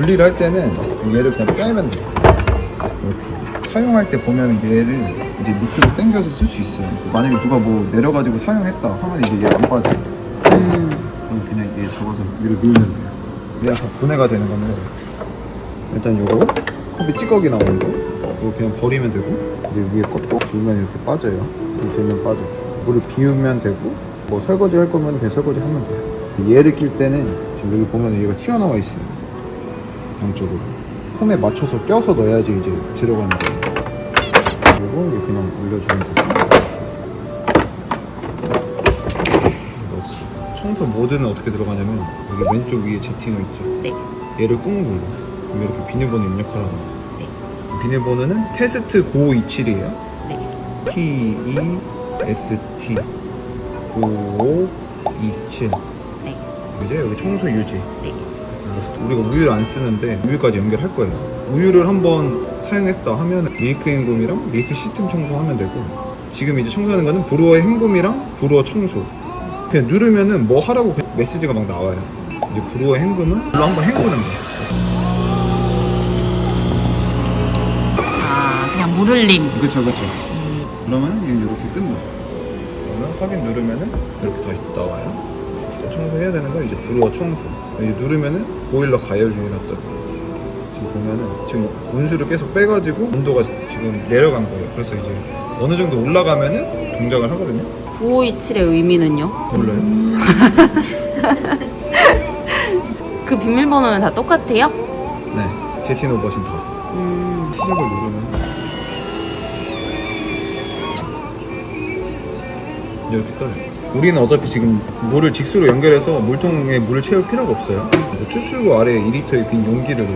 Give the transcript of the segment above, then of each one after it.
분리를 할 때는 얘를 그냥 빼면 돼요. 이렇게. 사용할 때 보면 얘를 이제 밑으로 당겨서 쓸 수 있어요. 만약에 누가 뭐 내려가지고 사용했다 하면 이제 얘 안 빠져요. 음. 그럼 그냥 얘 잡아서 위로 놓으면 돼요. 얘가 다 분해가 되는 거는 일단 요거 컵이 찌꺼기 나오는 거 이거 그냥 버리면 되고 이제 위에 것도 비우면 이렇게 빠져요. 이렇게 비우면 빠져. 물을 비우면 되고 뭐 설거지 할 거면 그냥 설거지 하면 돼요. 얘를 낄 때는 지금 여기 보면 얘가 튀어나와 있어요. 양쪽으로. 홈에 맞춰서 껴서 넣어야지 이제 들어가는 거예요. 그리고 이제 그냥 올려주면. 넣었어. 청소 모드는 어떻게 들어가냐면 여기 왼쪽 위에 제팅어 있죠. 네. 얘를 꾹 눌러. 그럼 이렇게 비밀번호 입력하라고. 네. 비밀번호는 테스트 9527이에요. 네. T E S T 9527. 네. 이제 여기 청소 유지. 네. 그래서 우리가 우유를 안 쓰는데 우유까지 연결할 거예요. 우유를 한번 사용했다 하면 밀크 헹굼이랑 밀크 시스템 청소하면 되고 지금 이제 청소하는 거는 브루어의 헹굼이랑 브루어 청소. 그냥 누르면은 뭐 하라고 메시지가 막 나와요. 이제 브루어 헹굼은 물로 한번 헹구는 거. 아, 그냥 물 흘림. 그렇죠, 그렇죠. 그러면 이렇게 끝나. 그러면 확인 누르면은 이렇게 다시 나와요. 또 청소해야 되는 건 이제 브루어 청소. 이제 누르면은 보일러 가열 떠요. 지금 보면은 지금 온수를 계속 빼가지고 온도가 지금 내려간 거예요. 그래서 이제 어느 정도 올라가면은 동작을 하거든요. 9527의 의미는요? 몰라요? 그 비밀번호는 다 똑같아요? 네, 제티노 버신 다. 음. 시작을 누르면 이렇게 떠요. 우리는 어차피 지금 물을 직수로 연결해서 물통에 물을 채울 필요가 없어요. 뭐 추출구 아래에 2리터의 빈 용기를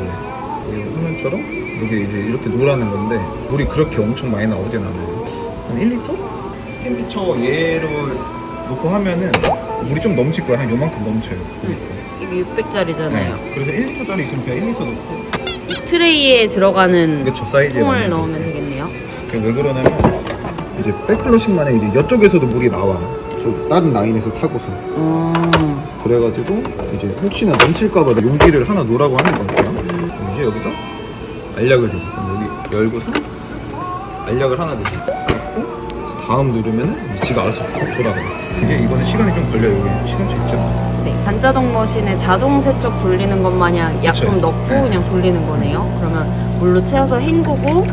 화면처럼 여기 이제 이렇게 놓으라는 건데 물이 그렇게 엄청 많이 나오진 않아요. 한 1리터? 스팀피처 얘를 놓고 하면은 물이 좀 넘칠 거예요. 한 요만큼 넘쳐요. 이게 600짜리잖아요. 네. 그래서 1리터짜리 있으면 그냥 1리터 넣고 이 트레이에 들어가는 저 사이즈에 통을 맞는 넣으면 거예요. 되겠네요. 그게 왜 그러냐면 이제 백플러싱만에 이제 이쪽에서도 물이 나와. 저 다른 라인에서 타고서. 어. 그래가지고 이제 혹시나 넘칠까봐 용기를 하나 놓으라고 하는 거예요. 이제 여기다 알약을 줘. 그럼 여기 열고서 알약을 하나 넣고 다음 누르면은 이제 지가 알아서 돌아가요. 이게 이거는 시간이 좀 걸려요. 여기 시간이 있죠. 네. 반자동 머신에 자동 세척 돌리는 것 마냥 약품 그쵸. 넣고 네. 그냥 돌리는 거네요. 그러면 물로 채워서 헹구고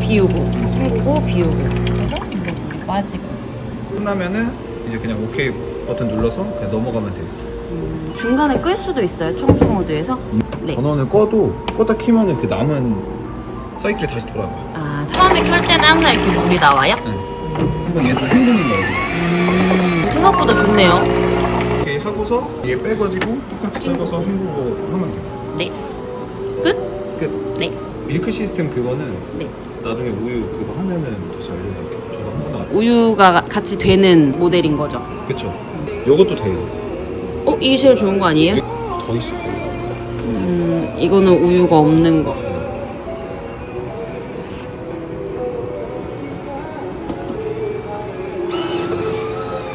비우고 헹구고 비우고 그래서 이제 물이 빠지고 끝나면은 이제 그냥 오케이 버튼 눌러서 그냥 넘어가면 돼요. 음, 중간에 끌 수도 있어요. 청소 모드에서. 네. 전원을 꺼도 껐다 키면은 그 남은 사이클이 다시 돌아가요. 아 처음에 켤 때는 항상 이렇게 물이 나와요? 한번 얘도 헹구는 거예요. 음, 생각보다 좋네요. 이렇게 하고서 얘 빼가지고 똑같이 뜯어서 헹구고 하면 돼요. 네. 끝? 끝. 네. 밀크 시스템 그거는 네. 나중에 우유 그거 하면은 다시 알려드릴게요. 저도 한 안. 우유가 같이 되는 모델인 거죠. 그쵸. 요것도 돼요. 어 이게 제일 좋은 거 아니에요? 더 있을 거예요. 음 이거는 우유가 없는 거.